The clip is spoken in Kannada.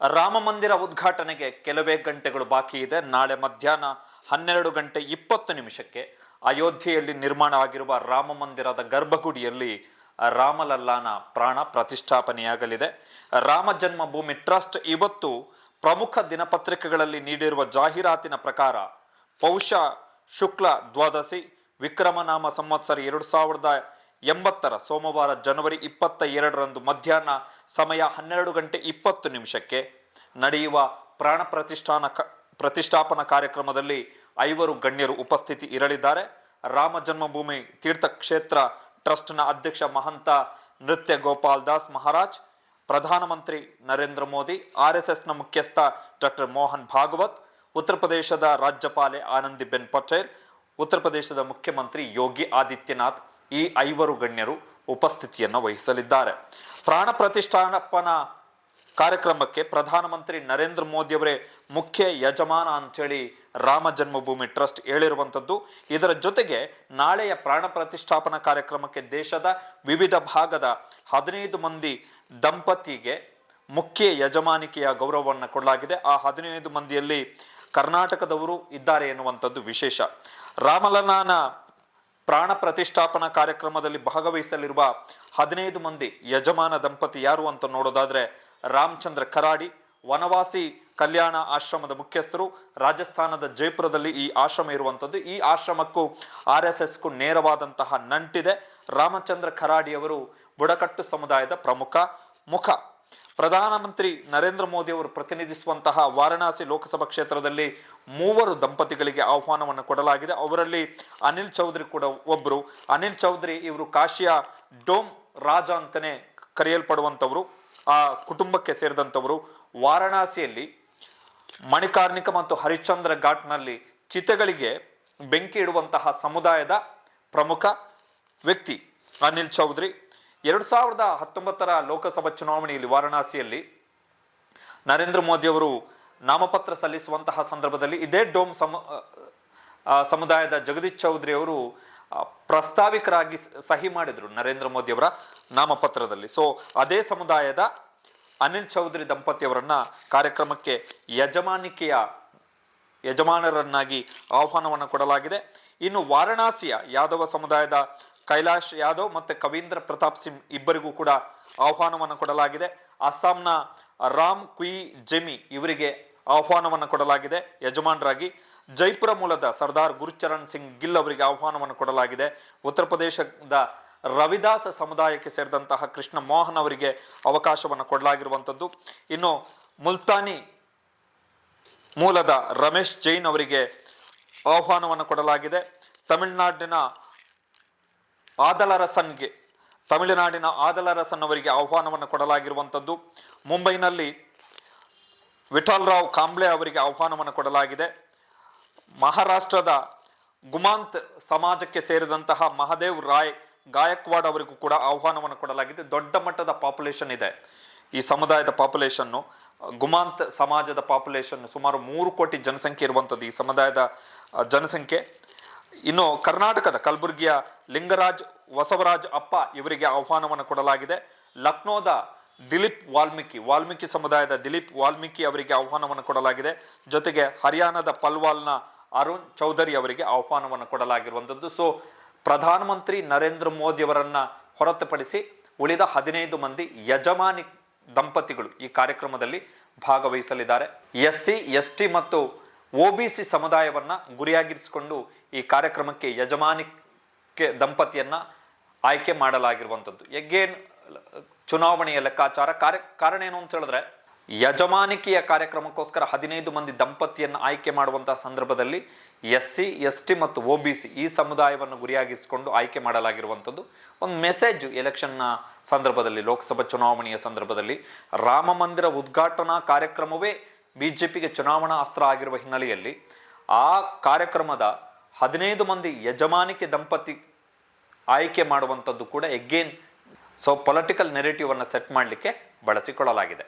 ರಾಮ ಮಂದಿರ ಉದ್ಘಾಟನೆಗೆ ಕೆಲವೇ ಗಂಟೆಗಳು ಬಾಕಿ ಇದೆ. ನಾಳೆ ಮಧ್ಯಾಹ್ನ ಹನ್ನೆರಡು ಗಂಟೆ ಇಪ್ಪತ್ತು ನಿಮಿಷಕ್ಕೆ ಅಯೋಧ್ಯೆಯಲ್ಲಿ ನಿರ್ಮಾಣ ಆಗಿರುವ ರಾಮ ಮಂದಿರದ ಗರ್ಭಗುಡಿಯಲ್ಲಿ ರಾಮಲಲ್ಲಾನ ಪ್ರಾಣ ಪ್ರತಿಷ್ಠಾಪನೆಯಾಗಲಿದೆ. ರಾಮ ಜನ್ಮಭೂಮಿ ಟ್ರಸ್ಟ್ ಇವತ್ತು ಪ್ರಮುಖ ದಿನಪತ್ರಿಕೆಗಳಲ್ಲಿ ನೀಡಿರುವ ಜಾಹೀರಾತಿನ ಪ್ರಕಾರ ಪೌಷ ಶುಕ್ಲ ದ್ವಾದಶಿ ವಿಕ್ರಮನಾಮ ಸಂವತ್ಸರ ಎರಡು ಸಾವಿರದ ಎಂಬತ್ತರ ಸೋಮವಾರ ಜನವರಿ ಇಪ್ಪತ್ತ ಎರಡರಂದು ಮಧ್ಯಾಹ್ನ ಸಮಯ ಹನ್ನೆರಡು ಗಂಟೆ ಇಪ್ಪತ್ತು ನಿಮಿಷಕ್ಕೆ ನಡೆಯುವ ಪ್ರಾಣ ಪ್ರತಿಷ್ಠಾನ ಪ್ರತಿಷ್ಠಾಪನಾ ಕಾರ್ಯಕ್ರಮದಲ್ಲಿ ಐವರು ಗಣ್ಯರು ಉಪಸ್ಥಿತಿ ಇರಲಿದ್ದಾರೆ. ರಾಮ ಜನ್ಮಭೂಮಿ ತೀರ್ಥಕ್ಷೇತ್ರ ಟ್ರಸ್ಟ್ನ ಅಧ್ಯಕ್ಷ ಮಹಂತ ನೃತ್ಯ ಗೋಪಾಲ್ ದಾಸ್ ಮಹಾರಾಜ್, ಪ್ರಧಾನಮಂತ್ರಿ ನರೇಂದ್ರ ಮೋದಿ ಆರ್ ಎಸ್ ಎಸ್ನ ಮುಖ್ಯಸ್ಥ ಡಾಕ್ಟರ್ ಮೋಹನ್ ಭಾಗವತ್, ಉತ್ತರ ಪ್ರದೇಶದ ರಾಜ್ಯಪಾಲೆ ಆನಂದಿ ಬೆನ್ ಪಟೇಲ್, ಉತ್ತರ ಪ್ರದೇಶದ ಮುಖ್ಯಮಂತ್ರಿ ಯೋಗಿ ಆದಿತ್ಯನಾಥ್ ಈ ಐವರು ಗಣ್ಯರು ಉಪಸ್ಥಿತಿಯನ್ನು ವಹಿಸಲಿದ್ದಾರೆ. ಪ್ರಾಣ ಪ್ರತಿಷ್ಠಾಪನ ಕಾರ್ಯಕ್ರಮಕ್ಕೆ ಪ್ರಧಾನಮಂತ್ರಿ ನರೇಂದ್ರ ಮೋದಿ ಅವರೇ ಮುಖ್ಯ ಯಜಮಾನ ಅಂಥೇಳಿ ರಾಮ ಜನ್ಮಭೂಮಿ ಟ್ರಸ್ಟ್ ಹೇಳಿರುವಂಥದ್ದು. ಇದರ ಜೊತೆಗೆ ನಾಳೆಯ ಪ್ರಾಣ ಪ್ರತಿಷ್ಠಾಪನಾ ಕಾರ್ಯಕ್ರಮಕ್ಕೆ ದೇಶದ ವಿವಿಧ ಭಾಗದ ಹದಿನೈದು ಮಂದಿ ದಂಪತಿಗೆ ಮುಖ್ಯ ಯಜಮಾನಿಕೆಯ ಗೌರವವನ್ನು ಕೊಡಲಾಗಿದೆ. ಆ ಹದಿನೈದು ಮಂದಿಯಲ್ಲಿ ಕರ್ನಾಟಕದವರು ಇದ್ದಾರೆ ಎನ್ನುವಂಥದ್ದು ವಿಶೇಷ. ರಾಮಲಲ್ಲಾನ ಪ್ರಾಣ ಪ್ರತಿಷ್ಠಾಪನಾ ಕಾರ್ಯಕ್ರಮದಲ್ಲಿ ಭಾಗವಹಿಸಲಿರುವ ಹದಿನೈದು ಮಂದಿ ಯಜಮಾನ ದಂಪತಿ ಯಾರು ಅಂತ ನೋಡೋದಾದ್ರೆ ರಾಮಚಂದ್ರ ಕರಾಡಿ, ವನವಾಸಿ ಕಲ್ಯಾಣ ಆಶ್ರಮದ ಮುಖ್ಯಸ್ಥರು, ರಾಜಸ್ಥಾನದ ಜೈಪುರದಲ್ಲಿ ಈ ಆಶ್ರಮ ಇರುವಂಥದ್ದು. ಈ ಆಶ್ರಮಕ್ಕೂ ಆರ್ ಎಸ್ ಎಸ್ಗೂ ನೇರವಾದಂತಹ ನಂಟಿದೆ. ರಾಮಚಂದ್ರ ಕರಾಡಿ ಅವರು ಬುಡಕಟ್ಟು ಸಮುದಾಯದ ಪ್ರಮುಖ ಮುಖ. ಪ್ರಧಾನಮಂತ್ರಿ ನರೇಂದ್ರ ಮೋದಿ ಅವರು ಪ್ರತಿನಿಧಿಸುವಂತಹ ವಾರಣಾಸಿ ಲೋಕಸಭಾ ಕ್ಷೇತ್ರದಲ್ಲಿ ಮೂವರು ದಂಪತಿಗಳಿಗೆ ಆಹ್ವಾನವನ್ನು ಕೊಡಲಾಗಿದೆ. ಅವರಲ್ಲಿ ಅನಿಲ್ ಚೌಧರಿ ಕೂಡ ಒಬ್ಬರು ಅನಿಲ್ ಚೌಧರಿ ಇವರು ಕಾಶಿಯ ಡೋಮ್ ರಾಜ ಅಂತಲೇ ಕರೆಯಲ್ಪಡುವಂಥವರು, ಆ ಕುಟುಂಬಕ್ಕೆ ಸೇರಿದಂಥವರು. ವಾರಣಾಸಿಯಲ್ಲಿ ಮಣಿಕಾರ್ಣಿಕ ಮತ್ತು ಹರಿಶ್ಚಂದ್ರ ಘಾಟ್ನಲ್ಲಿ ಚಿತೆಗಳಿಗೆ ಬೆಂಕಿ ಇಡುವಂತಹ ಸಮುದಾಯದ ಪ್ರಮುಖ ವ್ಯಕ್ತಿ ಅನಿಲ್ ಚೌಧರಿ. ಎರಡು ಸಾವಿರದ ಹತ್ತೊಂಬತ್ತರ ಲೋಕಸಭಾ ಚುನಾವಣೆಯಲ್ಲಿ ವಾರಣಾಸಿಯಲ್ಲಿ ನರೇಂದ್ರ ಮೋದಿ ಅವರು ನಾಮಪತ್ರ ಸಲ್ಲಿಸುವಂತಹ ಸಂದರ್ಭದಲ್ಲಿ ಇದೇ ಡೋಮ್ ಸಮ ಸಮುದಾಯದ ಜಗದೀಶ್ ಚೌಧರಿ ಅವರು ಪ್ರಸ್ತಾವಿಕರಾಗಿ ಸಹಿ ಮಾಡಿದರು ನರೇಂದ್ರ ಮೋದಿ ಅವರ ನಾಮಪತ್ರದಲ್ಲಿ. ಸೊ ಅದೇ ಸಮುದಾಯದ ಅನಿಲ್ ಚೌಧರಿ ದಂಪತಿಯವರನ್ನ ಕಾರ್ಯಕ್ರಮಕ್ಕೆ ಯಜಮಾನಿಕೆಯ, ಯಜಮಾನರನ್ನಾಗಿ ಆಹ್ವಾನವನ್ನು ಕೊಡಲಾಗಿದೆ. ಇನ್ನು ವಾರಣಾಸಿಯ ಯಾದವ ಸಮುದಾಯದ ಕೈಲಾಶ್ ಯಾದವ್ ಮತ್ತೆ ಕವೀಂದ್ರ ಪ್ರತಾಪ್ ಸಿಂಗ್ ಇಬ್ಬರಿಗೂ ಕೂಡ ಆಹ್ವಾನವನ್ನು ಕೊಡಲಾಗಿದೆ. ಅಸ್ಸಾಂನ ರಾಮ್ ಕುಯಿ ಜೆಮಿ ಇವರಿಗೆ ಆಹ್ವಾನವನ್ನು ಕೊಡಲಾಗಿದೆ. ಯಜಮಾನರಾಗಿ ಜೈಪುರ ಮೂಲದ ಸರ್ದಾರ್ ಗುರುಚರಣ್ ಸಿಂಗ್ ಗಿಲ್ ಅವರಿಗೆ ಆಹ್ವಾನವನ್ನು ಕೊಡಲಾಗಿದೆ. ಉತ್ತರ ಪ್ರದೇಶದ ರವಿದಾಸ ಸಮುದಾಯಕ್ಕೆ ಸೇರಿದಂತಹ ಕೃಷ್ಣ ಮೋಹನ್ ಅವರಿಗೆ ಅವಕಾಶವನ್ನು ಕೊಡಲಾಗಿರುವಂಥದ್ದು. ಇನ್ನು ಮುಲ್ತಾನಿ ಮೂಲದ ರಮೇಶ್ ಜೈನ್ ಅವರಿಗೆ ಆಹ್ವಾನವನ್ನು ಕೊಡಲಾಗಿದೆ. ತಮಿಳುನಾಡಿನ ಆದಲರಸನ್ಗೆ, ತಮಿಳುನಾಡಿನ ಆದಲರಸನ್ ಅವರಿಗೆ ಆಹ್ವಾನವನ್ನು ಕೊಡಲಾಗಿರುವಂಥದ್ದು. ಮುಂಬೈನಲ್ಲಿ ವಿಠಲ್ ರಾವ್ ಕಾಂಬ್ಳೆ ಅವರಿಗೆ ಆಹ್ವಾನವನ್ನು ಕೊಡಲಾಗಿದೆ. ಮಹಾರಾಷ್ಟ್ರದ ಗುಮಾಂತ್ ಸಮಾಜಕ್ಕೆ ಸೇರಿದಂತಹ ಮಹದೇವ್ ರಾಯ್ ಗಾಯಕ್ವಾಡ್ ಅವರಿಗೂ ಕೂಡ ಆಹ್ವಾನವನ್ನು ಕೊಡಲಾಗಿದೆ. ದೊಡ್ಡ ಮಟ್ಟದ ಪಾಪ್ಯುಲೇಷನ್ ಇದೆ ಈ ಸಮುದಾಯದ ಪಾಪ್ಯುಲೇಷನ್ನು ಗುಮಾಂತ್ ಸಮಾಜದ ಪಾಪ್ಯುಲೇಷನ್ ಸುಮಾರು ಮೂರು ಕೋಟಿ ಜನಸಂಖ್ಯೆ ಇರುವಂಥದ್ದು ಈ ಸಮುದಾಯದ ಜನಸಂಖ್ಯೆ. ಇನ್ನು ಕರ್ನಾಟಕದ ಕಲಬುರಗಿಯ ಲಿಂಗರಾಜ್, ಬಸವರಾಜ್ ಅಪ್ಪ ಇವರಿಗೆ ಆಹ್ವಾನವನ್ನು ಕೊಡಲಾಗಿದೆ. ಲಕ್ನೋದ ದಿಲೀಪ್ ವಾಲ್ಮೀಕಿ ವಾಲ್ಮೀಕಿ ಸಮುದಾಯದ ದಿಲೀಪ್ ವಾಲ್ಮೀಕಿ ಅವರಿಗೆ ಆಹ್ವಾನವನ್ನು ಕೊಡಲಾಗಿದೆ. ಜೊತೆಗೆ ಹರಿಯಾಣದ ಪಲ್ವಾಲ್ನ ಅರುಣ್ ಚೌಧರಿ ಅವರಿಗೆ ಆಹ್ವಾನವನ್ನು ಕೊಡಲಾಗಿರುವಂಥದ್ದು. ಸೊ ಪ್ರಧಾನಮಂತ್ರಿ ನರೇಂದ್ರ ಮೋದಿ ಅವರನ್ನ ಹೊರತುಪಡಿಸಿ ಉಳಿದ ಹದಿನೈದು ಮಂದಿ ಯಜಮಾನಿ ದಂಪತಿಗಳು ಈ ಕಾರ್ಯಕ್ರಮದಲ್ಲಿ ಭಾಗವಹಿಸಲಿದ್ದಾರೆ. ಎಸ್ ಸಿ ಎಸ್ ಟಿ ಮತ್ತು ಒ ಬಿ ಸಿ ಸಮುದಾಯವನ್ನು ಗುರಿಯಾಗಿರಿಸಿಕೊಂಡು ಈ ಕಾರ್ಯಕ್ರಮಕ್ಕೆ ಯಜಮಾನಿಕೆ ದಂಪತಿಯನ್ನು ಆಯ್ಕೆ ಮಾಡಲಾಗಿರುವಂಥದ್ದು. ಎಗೇನ್ ಚುನಾವಣೆಯ ಲೆಕ್ಕಾಚಾರ ಕಾರ್ಯ, ಕಾರಣ ಏನು ಅಂತ ಹೇಳಿದ್ರೆ, ಯಜಮಾನಿಕೆಯ ಕಾರ್ಯಕ್ರಮಕ್ಕೋಸ್ಕರ ಹದಿನೈದು ಮಂದಿ ದಂಪತಿಯನ್ನು ಆಯ್ಕೆ ಮಾಡುವಂತಹ ಸಂದರ್ಭದಲ್ಲಿ ಎಸ್ ಸಿ ಎಸ್ ಟಿ ಮತ್ತು ಒ ಬಿ ಸಿ ಈ ಸಮುದಾಯವನ್ನು ಗುರಿಯಾಗಿಸಿಕೊಂಡು ಆಯ್ಕೆ ಮಾಡಲಾಗಿರುವಂಥದ್ದು. ಒಂದು ಮೆಸೇಜ್ ಎಲೆಕ್ಷನ್ನ ಸಂದರ್ಭದಲ್ಲಿ, ಲೋಕಸಭಾ ಚುನಾವಣೆಯ ಸಂದರ್ಭದಲ್ಲಿ, ರಾಮ ಮಂದಿರ ಉದ್ಘಾಟನಾ ಕಾರ್ಯಕ್ರಮವೇ ಬಿ ಜೆ ಚುನಾವಣಾ ಅಸ್ತ್ರ ಆಗಿರುವ ಹಿನ್ನೆಲೆಯಲ್ಲಿ ಆ ಕಾರ್ಯಕ್ರಮದ ಹದಿನೈದು ಮಂದಿ ಯಜಮಾನಿಕೆ ದಂಪತಿ ಆಯ್ಕೆ ಮಾಡುವಂಥದ್ದು ಕೂಡ ಎಗೇನ್ ಸೊ ಪೊಲಿಟಿಕಲ್ ನೆರೆಟಿವ್ ಅನ್ನು ಸೆಟ್ ಮಾಡಲಿಕ್ಕೆ ಬಳಸಿಕೊಳ್ಳಲಾಗಿದೆ.